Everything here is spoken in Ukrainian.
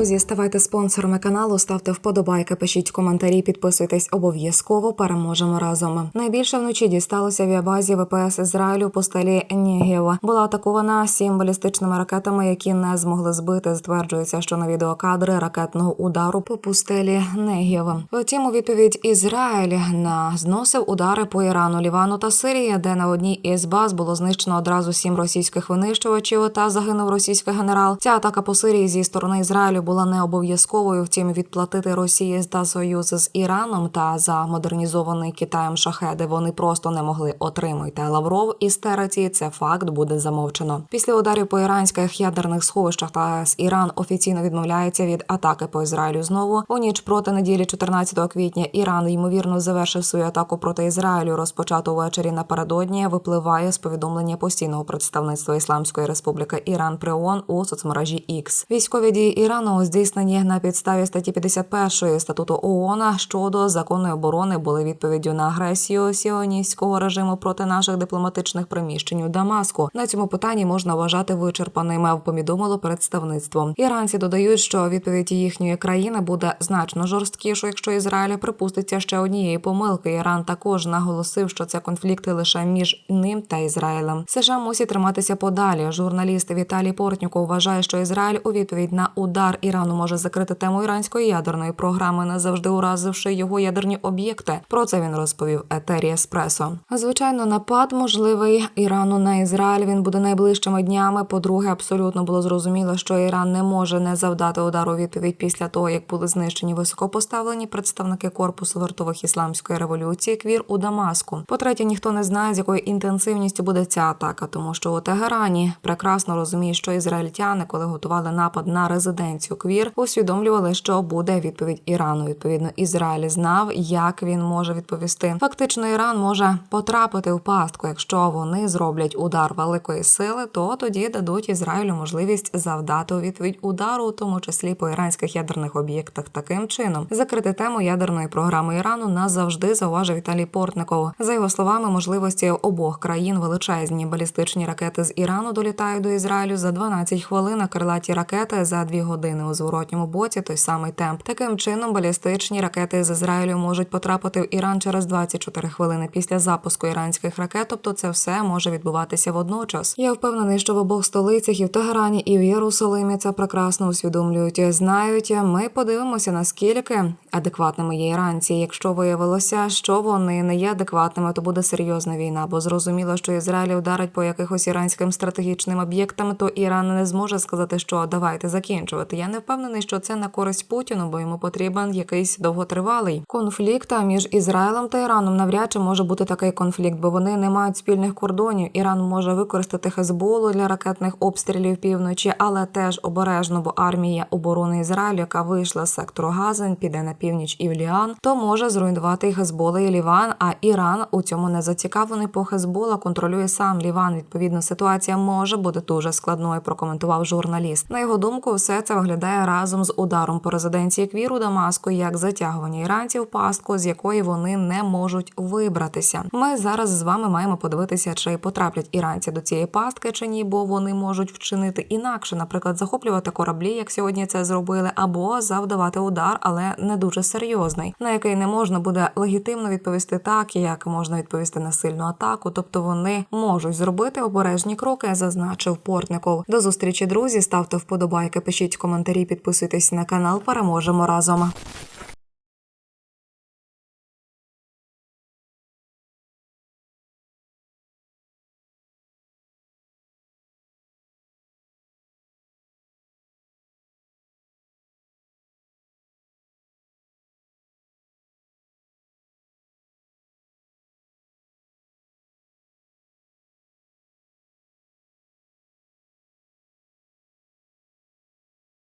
Друзі, ставайте спонсорами каналу, ставте вподобайки, пишіть коментарі, підписуйтесь обов'язково. Переможемо разом. Найбільше вночі дісталося авіабазі ВПС Ізраїлю в постелі Нігів. Була атакована сім балістичними ракетами, які не змогли збити. Стверджується, що на відеокадри ракетного удару по пустелі Негів. Втім, у відповідь Ізраїль на зносив удари по Ірану, Лівану та Сирії, де на одній із баз було знищено одразу сім російських винищувачів та загинув російський генерал. Ця атака по Сирії зі сторони Ізраїлю була не обов'язковою. Втім, відплатити Росії та Союз з Іраном та за модернізований Китаєм шахеди вони просто не могли отримати. Лавров із Тераті це факт буде замовчено. Після ударів по іранських ядерних сховищах та з Іран офіційно відмовляється від атаки по Ізраїлю. Знову у ніч проти неділі, 14 квітня, Іран ймовірно завершив свою атаку проти Ізраїлю. Розпочату ввечері напередодні випливає з повідомлення постійного представництва Ісламської Республіки Іран при ООН у соцмережі X. Військові дії Ірану здійснені на підставі статті 51 статуту ООН щодо законної оборони були відповіддю на агресію сіоністського режиму проти наших дипломатичних приміщень у Дамаску. На цьому питанні можна вважати вичерпаним. Повідомило представництво. Іранці додають, що відповідь їхньої країни буде значно жорсткішою, якщо Ізраїль припуститься ще однієї помилки. Іран також наголосив, що це конфлікти лише між ним та Ізраїлем. США мусить триматися подалі. Журналіст Віталій Портніков вважає, що Ізраїль у відповідь на удар Ірану може закрити тему іранської ядерної програми, назавжди уразивши його ядерні об'єкти. Про це він розповів етері Еспресо. Звичайно, напад можливий Ірану на Ізраїль. Він буде найближчими днями. По-друге, абсолютно було зрозуміло, що Іран не може не завдати удару відповідь після того, як були знищені високопоставлені представники корпусу вартових ісламської революції Квір у Дамаску. По-третє, ніхто не знає, з якою інтенсивністю буде ця атака, тому що у Тегерані прекрасно розуміють, що ізраїльтяни, коли готували напад на резиденцію Квір, усвідомлювали, що буде відповідь Ірану. Відповідно, Ізраїль знав, як він може відповісти. Фактично, Іран може потрапити в пастку. Якщо вони зроблять удар великої сили, то тоді дадуть Ізраїлю можливість завдати у відповідь удару, у тому числі по іранських ядерних об'єктах. Таким чином закрити тему ядерної програми Ірану назавжди зауважив Віталій Портников. За його словами, можливості обох країн величезні балістичні ракети з Ірану долітають до Ізраїлю за 12 хвилин, а крилаті ракети за 2 години у зворотньому боці. Той самий темп. Таким чином, балістичні ракети з Ізраїлю можуть потрапити в Іран через 24 хвилини після запуску іранських ракет. Тобто, це все може відбуватися водночас. Я впевнений, що в обох столицях і в Тегерані, і в Єрусалимі це прекрасно усвідомлюють. Знають. Ми подивимося наскільки адекватними є іранці. Якщо виявилося, що вони не є адекватними, то буде серйозна війна, бо зрозуміло, що Ізраїль ударить по якихось іранським стратегічним об'єктам, то Іран не зможе сказати, що давайте закінчувати. Я не впевнений, що це на користь Путіну, бо йому потрібен якийсь довготривалий конфлікт. А між Ізраїлем та Іраном навряд чи може бути такий конфлікт, бо вони не мають спільних кордонів. Іран може використати Хезболу для ракетних обстрілів півночі, але теж обережно, бо армія оборони Ізраїлю, яка вийшла з сектору Газен, піде на північ і в Ліан, то може зруйнувати і Хезбола і Ліван. А Іран у цьому не зацікавлений, бо Хезбола контролює сам Ліван. Відповідно, ситуація може бути дуже складною. Прокоментував журналіст. На його думку, все це виглядає разом з ударом по резиденції Квіру Дамаску, як затягування іранців пастку, з якої вони не можуть вибратися. Ми зараз з вами маємо подивитися, чи потраплять іранці до цієї пастки чи ні, бо вони можуть вчинити інакше, наприклад, захоплювати кораблі, як сьогодні це зробили, або завдавати удар, але не дуже серйозний, на який не можна буде легітимно відповісти так, як можна відповісти на сильну атаку. Тобто вони можуть зробити обережні кроки, зазначив Портников. До зустрічі, друзі. Ставте вподобайки, пишіть коментарі, підписуйтесь на канал. Переможемо разом.